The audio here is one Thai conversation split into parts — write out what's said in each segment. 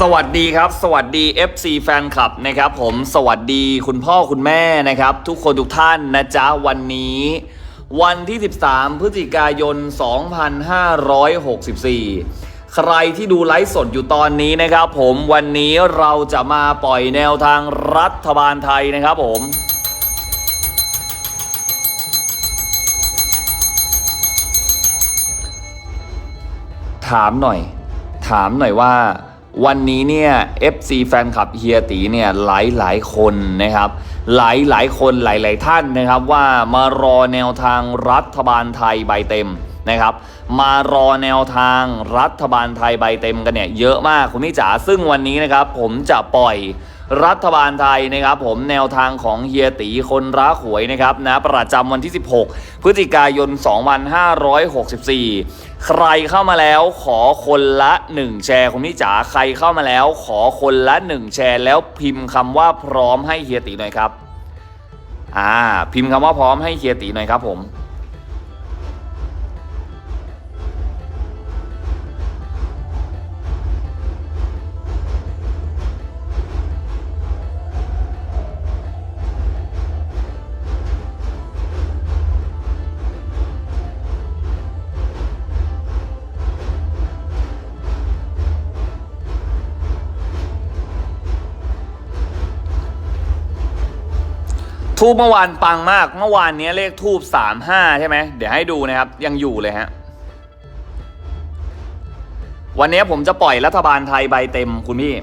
สวัสดีครับ สวัสดี FC แฟนคลับนะครับ ผมสวัสดีคุณพ่อคุณแม่นะครับ ทุกคนทุกท่านนะจ๊ะวันนี้ วันที่ 13 พฤศจิกายน 2564 ใครที่ดูไลฟ์สดอยู่ตอนนี้นะครับ ผมวันนี้เราจะมาปล่อยแนวทางรัฐบาลไทยนะครับผมถามหน่อย ถามหน่อยว่า วันนี้เนี่ย FC แฟนคลับเฮียตีเนี่ยหลายหลายคนนะครับ หลายหลายคนหลายหลายท่านนะครับ ว่ามารอแนวทางรัฐบาลไทยใบเต็มนะครับ มารอแนวทางรัฐบาลไทยใบเต็มกันเนี่ยเยอะมากคุณพี่จ๋าซึ่งวันนี้นะครับ ผมจะปล่อย รัฐบาลไทยนะครับผมแนวทางของเฮียตีคนรักหวยนะครับนะประจำวันที่ 16 พฤศจิกายน 2564ใครเข้ามาแล้วขอคนละ 1 แชร์คุณพี่จ๋าใครเข้ามาแล้วขอคนละ 1 แชร์ แล้วพิมพ์คำว่าพร้อมให้เฮียตีหน่อยครับ อ่า พิมพ์คำว่าพร้อมให้เฮียตีหน่อยครับผม ทูบเมื่อวานปังมาก เมื่อวานนี้เลขทูบสามห้าใช่ไหมเดี๋ยวให้ดูนะครับ ยังอยู่เลยฮะ วันนี้ผมจะปล่อยรัฐบาลไทยใบเต็มคุณพี่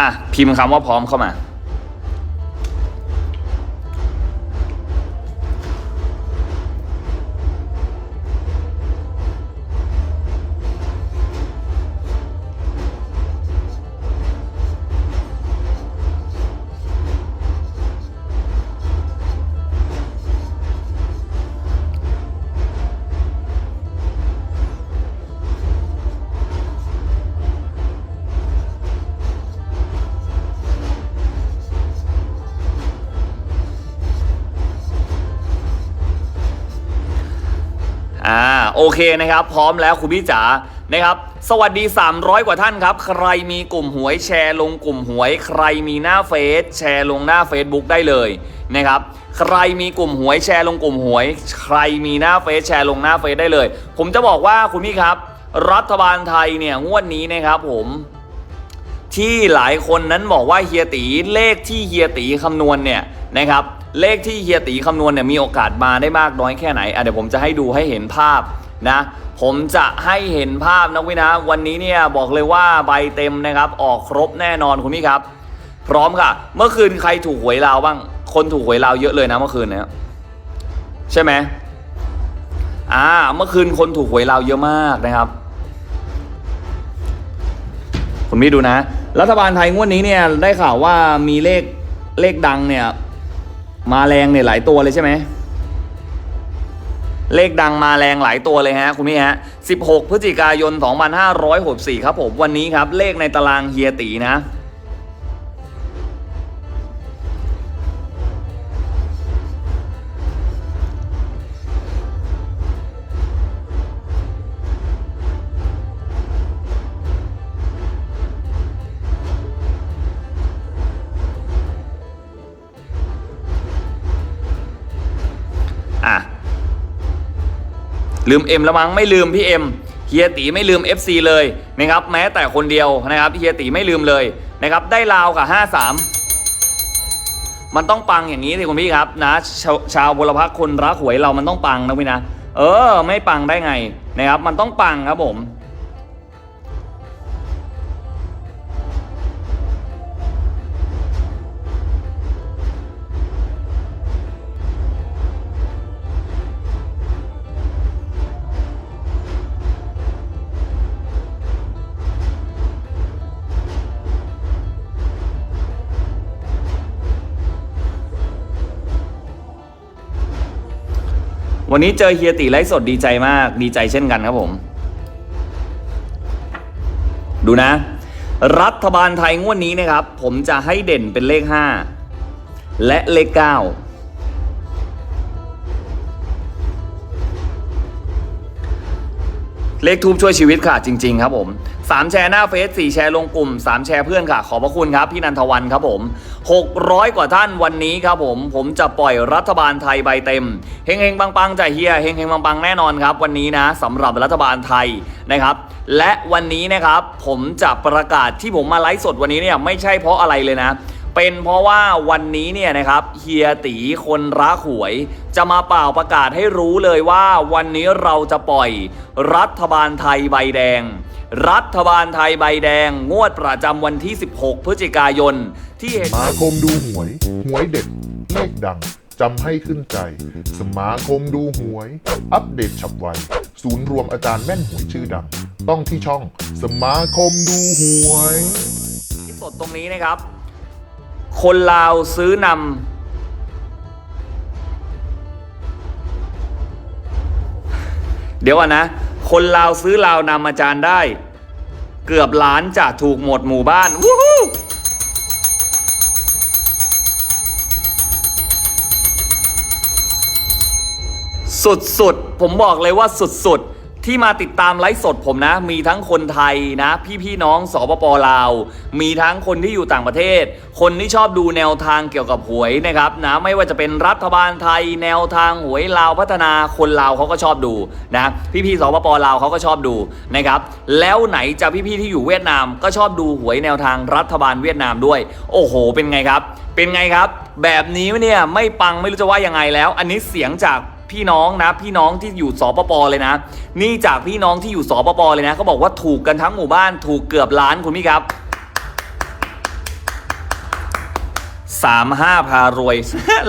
อะ พิมพ์คำว่าพร้อมเข้ามา อ่าโอเคนะครับ พร้อมแล้วคุณพี่จ๋านะครับ สวัสดี 300 กว่าท่านครับ ใครมีกลุ่มหวยแชร์ลงกลุ่มหวย ใครมีหน้าเฟซแชร์ลงหน้า Facebook ได้เลยนะครับใครมีกลุ่มหวยแชร์ลงกลุ่มหวย ใครมีหน้าเฟซแชร์ลงหน้าเฟซได้เลย ผมจะบอกว่าคุณพี่ครับ รัฐบาลไทยเนี่ยงวดนี้นะครับผมที่หลายคนนั้นบอกว่าเฮียตีเลขที่เฮียตีคำนวณเนี่ยนะครับ เลขที่เฮียตีคำนวณเนี่ยมีโอกาสมาได้มากน้อยแค่ไหนอะเดี๋ยวผมจะให้ดูให้เห็นภาพนะ ผมจะให้เห็นภาพนะวินะ วันนี้เนี่ยบอกเลยว่าใบเต็มนะครับ ออกครบแน่นอนคุณพี่ครับ พร้อมค่ะ เมื่อคืนใครถูกหวยลาวบ้าง คนถูกหวยลาวเยอะเลยนะเมื่อคืนเนี้ยใช่ไหมอ่าเมื่อคืนคนถูกหวยลาวเยอะมากนะครับคุณพี่ดูนะ รัฐบาลไทยงวดนี้เนี่ยได้ข่าวว่ามีเลขเลขดังเนี่ย มาแรงเนี่ยหลายตัวเลยใช่ไหมเลขดังมาแรงหลายตัวเลยฮะคุณพี่ฮะ 16 พฤศจิกายน 2564 ครับผม วันนี้ครับ เลขในตารางเฮียตีนะอะ ลืมเอ็มแล้วมั้งไม่ลืมพี่เอ็มเฮียตีไม่ลืม FC เลยนะครับแม้แต่คนเดียวนะครับเฮียตีไม่ลืมเลยนะครับได้ลาวกับ 53 มันต้องปังอย่างนี้สิคุณพี่ครับนะชาวชาวบุรพคนรักหวยเรามันต้องปังนะพี่นะ เออ ไม่ปังได้ไงนะครับมันต้องปังครับผม วันนี้เจอเฮียตีไลฟ์สดดีใจมาก ดีใจเช่นกันครับผม ดูนะ รัฐบาลไทยงวดนี้นะครับ ผมจะให้เด่นเป็นเลข 5 และเลข 9 เลขทูบช่วยชีวิตค่ะ จริง ๆ ครับผม 3 แชร์หน้าเฟซ4แชร์ลงกลุ่ม 3 แชร์เพื่อนค่ะ ขอบพระคุณครับ พี่นันทวันครับผม 600 กว่าท่านวันนี้ครับผม ผมจะปล่อยรัฐบาลไทยใบเต็มเฮงเฮงๆปังๆจ่ายเฮียเฮงเฮงๆปังๆแน่นอนครับ วันนี้นะสำหรับรัฐบาลไทยนะครับ และวันนี้นะครับผมจะประกาศที่ผมมาไลฟ์สดวันนี้เนี่ยไม่ใช่เพราะอะไรเลยนะเป็นเพราะว่าวันนี้เนี่ยนะครับเฮียตีคนรักหวย จะมาเป่าประกาศให้รู้เลยว่าวันนี้เราจะปล่อยรัฐบาลไทยใบแดง รัฐบาลไทยใบแดง งวดประจำวันที่ 16 พฤศจิกายน ที่เห็น สมาคมดูหวย หวยเด็ดเลขดัง จำให้ขึ้นใจ สมาคมดูหวย อัปเดตฉับไว ศูนย์รวมอาจารย์แม่นหวยชื่อดัง ต้องที่ช่อง สมาคมดูหวย ที่สดตรงนี้นะครับ คนลาวซื้อนำเดี๋ยวก่อนนะ คนลาวซื้อลาวนำอาจารย์ได้ เกือบล้านจะถูกหมดหมู่บ้าน วู้ฮู้ สุดๆ ผมบอกเลยว่าสุดๆ ที่มาติดตามไลฟ์สดผมนะ มีทั้งคนไทยนะ พี่ๆน้องสปปลาว มีทั้งคนที่อยู่ต่างประเทศ คนที่ชอบดูแนวทางเกี่ยวกับหวยนะครับนะไม่ว่าจะเป็นรัฐบาลไทย แนวทางหวยลาวพัฒนาคนลาวเขาก็ชอบดูนะพี่ๆสปปลาวเขาก็ชอบดูนะครับแล้วไหนจะพี่ๆที่อยู่เวียดนามก็ชอบดูหวยแนวทางรัฐบาลเวียดนามด้วย โอ้โห เป็นไงครับ เป็นไงครับ แบบนี้เนี่ยไม่ปังไม่รู้จะว่ายังไงแล้ว อันนี้เสียงจาก พี่น้องนะพี่น้องที่อยู่สปปเลยนะ นี่จากพี่น้องที่อยู่สปปเลยนะเขาบอกว่าถูกกันทั้งหมู่บ้านถูกเกือบล้านคุณพี่ครับสามห้าพารวย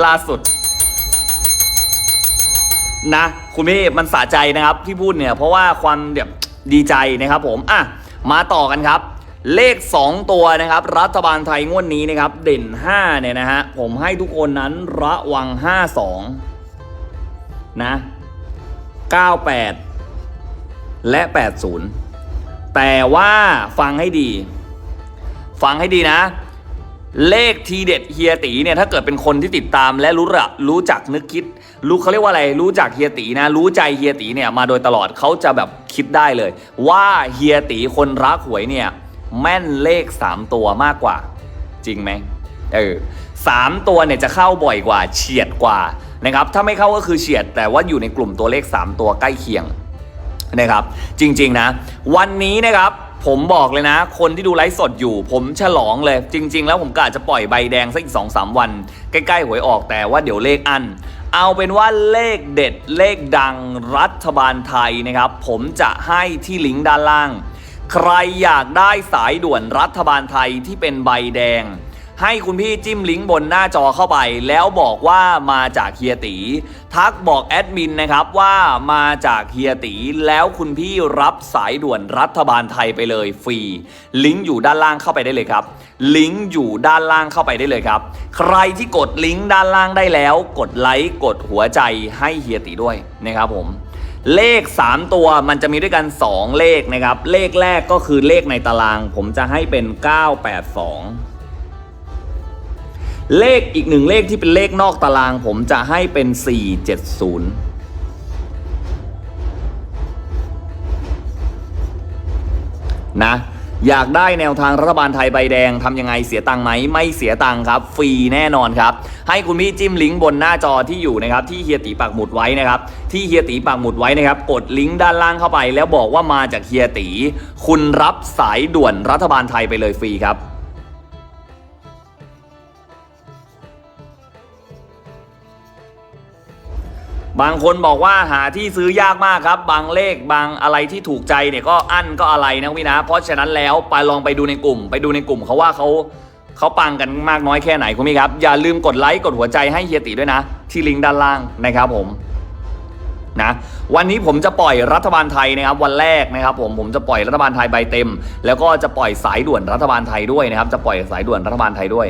ล่าสุด นะ คุณพี่มันสะใจนะครับที่พูดเนี่ย เพราะว่าความแบบดีใจนะครับผมอะมาต่อกันครับ เลข 2 ตัวนะครับ รัฐบาลไทยงวดนี้นะครับ เด่น 5 เนี่ยนะฮะ ผมให้ทุกคนนั้นระวัง 52 นะ 98 และ 80 แต่ว่าฟังให้ดี ฟังให้ดีนะ เลขทีเด็ดเฮียตีเนี่ยถ้าเกิดเป็นคนที่ติดตามและรู้ระรู้จักนึกคิด รู้เขาเรียกว่าอะไรรู้จักเฮียตีนะ รู้ใจเฮียตีเนี่ยมาโดยตลอดเขาจะแบบคิดได้เลย ว่าเฮียตีคนรักหวยเนี่ยแม่นเลข 3 ตัวมากกว่า จริงไหมเออ สามตัวเนี่ยจะเข้าบ่อยกว่าเฉียดกว่านะครับถ้าไม่เข้าก็คือเฉียด แต่ว่าอยู่ในกลุ่มตัวเลข 3 ตัวใกล้เคียงนะครับจริงๆนะ วันนี้นะครับผมบอกเลยนะ คนที่ดูไลฟ์สดอยู่ ผมฉลองเลย จริง ๆ แล้วผมกะจะปล่อยใบแดงสักอีกสองสามวัน ใกล้ๆหวยออกแต่ว่าเดี๋ยวเลขอัน เอาเป็นว่าเลขเด็ดเลขดังรัฐบาลไทยนะครับ ผมจะให้ที่ลิงก์ด้านล่าง ใครอยากได้สายด่วนรัฐบาลไทยที่เป็นใบแดง ให้คุณพี่จิ้มลิงก์บนหน้าจอเข้าไป แล้วบอกว่ามาจากเฮียตีทักบอกแอดมินนะครับว่ามาจากเฮียตีแล้วคุณพี่รับสายด่วนรัฐบาลไทยไปเลยฟรี ลิงก์อยู่ด้านล่างเข้าไปได้เลยครับ ลิงก์อยู่ด้านล่างเข้าไปได้เลยครับ ใครที่กดลิงก์ด้านล่างได้แล้ว กดไลค์กดหัวใจให้เฮียตีด้วยนะครับผมเลข 3 ตัวมันจะมีด้วยกัน 2 เลขนะครับ เลขแรกก็คือเลขในตาราง ผมจะให้เป็น 982 เลขอีกหนึ่งเลขที่เป็นเลขนอกตารางผมจะให้เป็น 470นะอยากได้แนวทางรัฐบาลไทยใบแดงทำยังไงเสียตังไหมไม่เสียตังค์ครับ ฟรีแน่นอนครับ ให้คุณพี่จิ้มลิงก์บนหน้าจอที่อยู่นะครับที่เฮียตีปักหมุดไว้นะครับ ที่เฮียตีปักหมุดไว้นะครับ กดลิงก์ด้านล่างเข้าไป แล้วบอกว่ามาจากเฮียตี คุณรับสายด่วนรัฐบาลไทยไปเลยฟรีครับ บางคนบอกว่าหาที่ซื้อยากมากครับ บางเลขบางอะไรที่ถูกใจเนี่ยก็อั้นก็อะไรนะพี่นะ เพราะฉะนั้นแล้วไปลองไปดูในกลุ่ม ไปดูในกลุ่มเขาว่าเขาเขาปังกันมากน้อยแค่ไหนคุณพี่ครับ อย่าลืมกดไลค์กดหัวใจให้เฮียติด้วยนะ ที่ลิงก์ด้านล่างนะครับผมนะวันนี้ผมจะปล่อยรัฐบาลไทยนะครับวันแรกนะครับผมผมจะปล่อยรัฐบาลไทยใบเต็ม แล้วก็จะปล่อยสายด่วนรัฐบาลไทยด้วยนะครับ จะปล่อยสายด่วนรัฐบาลไทยด้วย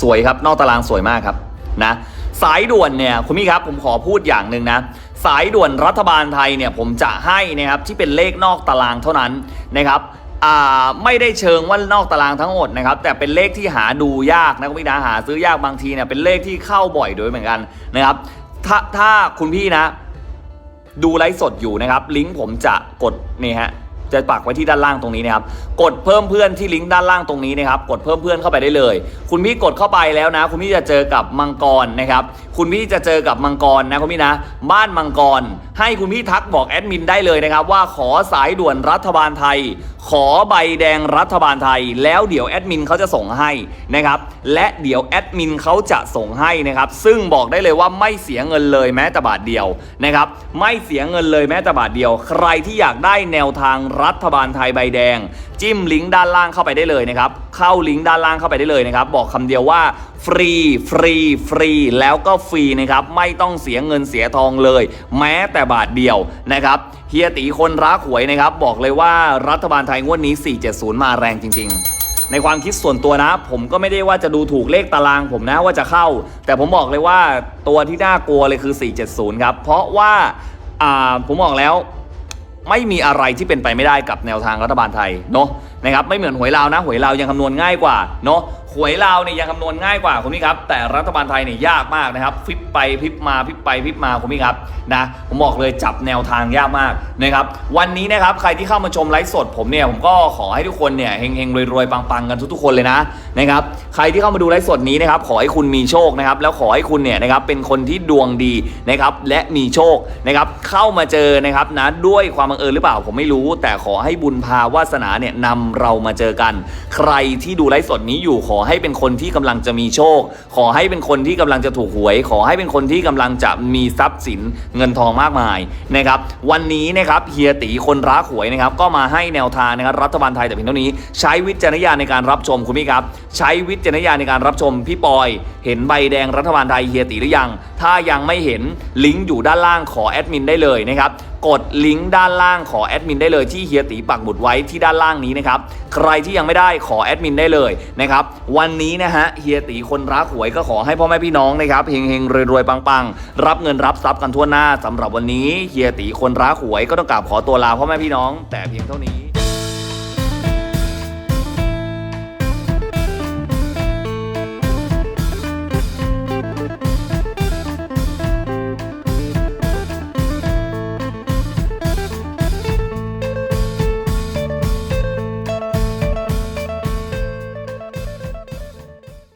สวยครับ นอกตารางสวยมากครับนะสายด่วนเนี่ยคุณพี่ครับผมขอพูดอย่างหนึ่งนะสายด่วนรัฐบาลไทยเนี่ยผมจะให้นะครับที่เป็นเลขนอกตารางเท่านั้นนะครับไม่ได้เชิงว่านอกตารางทั้งหมดนะครับแต่เป็นเลขที่หาดูยากนะคุณพี่นะหาซื้อยากบางทีเนี่ยเป็นเลขที่เข้าบ่อยโดยเหมือนกันนะครับถ้าถ้าคุณพี่นะ ดูไลฟ์สดอยู่นะครับ ลิงก์ผมจะกดนี่ฮะ จะปักไว้ที่ด้านล่างตรงนี้นะครับ กดเพิ่มเพื่อนที่ลิงก์ด้านล่างตรงนี้นะครับ กดเพิ่มเพื่อนเข้าไปได้เลย คุณพี่กดเข้าไปแล้วนะ คุณพี่จะเจอกับมังกรนะครับ คุณพี่จะเจอกับมังกรนะคุณพี่นะ บ้านมังกร ให้คุณพี่ทักบอกแอดมินได้เลยนะครับ ว่าขอสายด่วนรัฐบาลไทย ขอใบแดงรัฐบาลไทย แล้วเดี๋ยวแอดมินเขาจะส่งให้นะครับและเดี๋ยวแอดมินเขาจะส่งให้นะครับซึ่งบอกได้เลยว่าไม่เสียเงินเลยแม้แต่บาทเดียวนะครับไม่เสียเงินเลยแม้แต่บาทเดียว ใครที่อยากได้แนวทางรัฐบาลไทยใบแดง จิ้มลิงก์ด้านล่างเข้าไปได้เลยนะครับเข้าลิงก์ด้านล่างเข้าไปได้เลยนะครับบอกคำเดียวว่าฟรี ฟรี ฟรี แล้วก็ฟรีนะครับ ไม่ต้องเสียเงินเสียทองเลย แม้แต่บาทเดียวนะครับเฮียตีคนรักหวยนะครับ บอกเลยว่ารัฐบาลไทยงวดนี้ 470 มาแรงจริง ๆในความคิดส่วนตัวนะ ผมก็ไม่ได้ว่าจะดูถูกเลขตารางผมนะว่าจะเข้า แต่ผมบอกเลยว่าตัวที่น่ากลัวเลยคือ 470 ครับ เพราะว่าาผมบอกแล้วไม่มีอะไรที่เป็นไปไม่ได้กับแนวทางรัฐบาลไทยเนาะนะครับไม่เหมือนหวยลาวนะ หวยลาวยังคำนวณง่ายกว่าเนาะ หวยลาวเนี่ยยังคำนวณง่ายกว่าคุณพี่ครับ แต่รัฐบาลไทยเนี่ยยากมากนะครับพลิบไปพลิบมาพลิบไปพลิบมาคุณพี่ครับนะผมบอกเลยจับแนวทางยากมากนะครับวันนี้นะครับใครที่เข้ามาชมไลฟ์สดผมเนี่ยผมก็ขอให้ทุกคนเนี่ยเฮงๆรวยๆปังๆกันทุกๆคนเลยนะนะครับใครที่เข้ามาดูไลฟ์สดนี้นะครับขอให้คุณมีโชคนะครับแล้วขอให้คุณเนี่ยนะครับเป็นคนที่ดวงดีนะครับและมีโชคนะครับเข้ามาเจอนะครับนะด้วยความบังเอิญหรือเปล่าผมไม่รู้ แต่ขอให้บุญพาวาสนาเนี่ยนำเรามาเจอกัน ใครที่ดูไลฟ์สดนี้อยู่ขอให้เป็นคนที่กำลังจะมีโชค ขอให้เป็นคนที่กำลังจะถูกหวย ขอให้เป็นคนที่กำลังจะมีทรัพย์สินเงินทองมากมายนะครับวันนี้นะครับเฮียตีคนรักหวยนะครับก็มาให้แนวทางนะครับรัฐบาลไทยแต่เพียงเท่านี้ ใช้วิจารณญาณในการรับชมคุณพี่ครับ ใช้วิจารณญาณในการรับชมพี่ปอย เห็นใบแดงรัฐบาลไทยเฮียตีหรือยัง ถ้ายังไม่เห็นลิงก์อยู่ด้านล่างขอแอดมินได้เลยนะครับกดลิงก์ด้านล่างขอแอดมินได้เลยที่เฮียตีปักหมุดไว้ที่ด้านล่างนี้นะครับ ใครที่ยังไม่ได้ขอแอดมินได้เลยนะครับ วันนี้นะฮะเฮียตีคนรักหวยก็ขอให้พ่อแม่พี่น้องนะครับเฮงเฮงรวยๆปังๆรับเงินรับทรัพย์กันทั่วหน้าสำหรับวันนี้เฮียตีคนรักหวยก็ต้องกราบขอตัวลาพ่อแม่พี่น้อง แต่เพียงเท่านี้